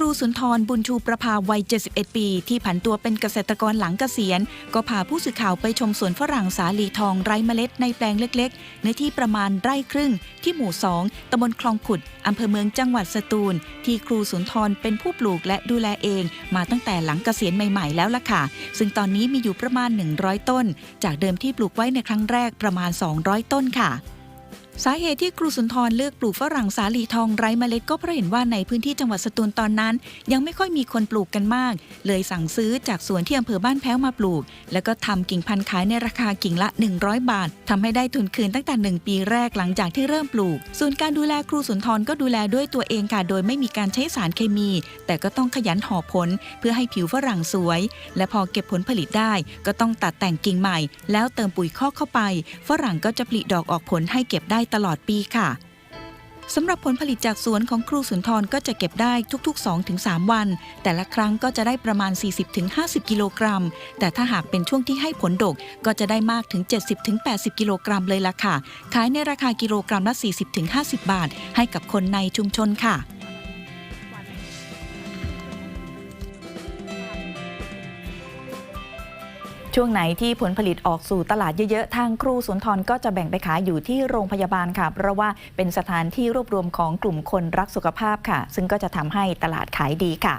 รูสุนทรบุญชูประภาวัย 71 ปี ที่ผันตัวเป็นเกษตรกรหลังเกษียณ ก็พาผู้สื่อข่าวไปชมสวนฝรั่งสาลีทองไร้เมล็ดในแปลงเล็กๆเนื้อที่ประมาณไร่ครึ่ง ที่หมู่ 2ตำบลคลองขุดอำเภอเมืองจังหวัดสตูล ที่ครูสุนทรเป็นผู้ปลูกและดูแลเอง มาตั้งแต่หลังเกษียณใหม่ๆแล้วล่ะค่ะ ซึ่งตอนนี้มีอยู่ประมาณ 100 ต้น จากเดิมที่ปลูกไว้ในครั้งแรกประมาณ 200 ต้นค่ะ สาเหตุที่ครูสุนทรเลือกปลูกฝรั่งสาลีทองไร้เมล็ดก็เพราะเห็นว่าในพื้นที่จังหวัดสตูลตอนนั้น ยังไม่ค่อยมีคนปลูกกันมาก เลยสั่งซื้อจากสวนที่อำเภอบ้านแพ้วมาปลูก แล้วก็ทำกิ่งพันธุ์ขายในราคากิ่งละ 100 บาททำให้ได้ทุนคืนตั้งแต่ 1 ปีแรกหลังจากที่เริ่มปลูก ส่วนการดูแลครูสุนทรก็ดูแลด้วยตัวเองค่ะโดยไม่มีการใช้สารเคมี แต่ก็ต้องขยันห่อผล เพื่อให้ผิวฝรั่งสวย และพอเก็บผลผลิตได้ ก็ต้องตัดแต่งกิ่งใหม่ แล้วเติมปุ๋ยคอกเข้าไป ฝรั่งก็จะผลิดอกออกผลให้เก็บได้ตลอดปีค่ะสำหรับผลผลิตจากสวนของครูสุนทรก็จะเก็บได้ทุกๆ 2-3 วัน แต่ละครั้งก็จะได้ประมาณ 40-50 กิโลกรัม แต่ถ้าหากเป็นช่วงที่ให้ผลดกก็จะได้มากถึง 70-80 กิโลกรัมเลยล่ะค่ะ ขายในราคากิโลกรัมละ 40-50 บาท ให้กับคนในชุมชนค่ะ ช่วงไหนที่ผลผลิตออกสู่ตลาดเยอะๆ ทางครูสุนทรก็จะแบ่งไปขายอยู่ที่โรงพยาบาลค่ะ เพราะว่าเป็นสถานที่รวบรวมของกลุ่มคนรักสุขภาพค่ะ ซึ่งก็จะทำให้ตลาดขายดีค่ะ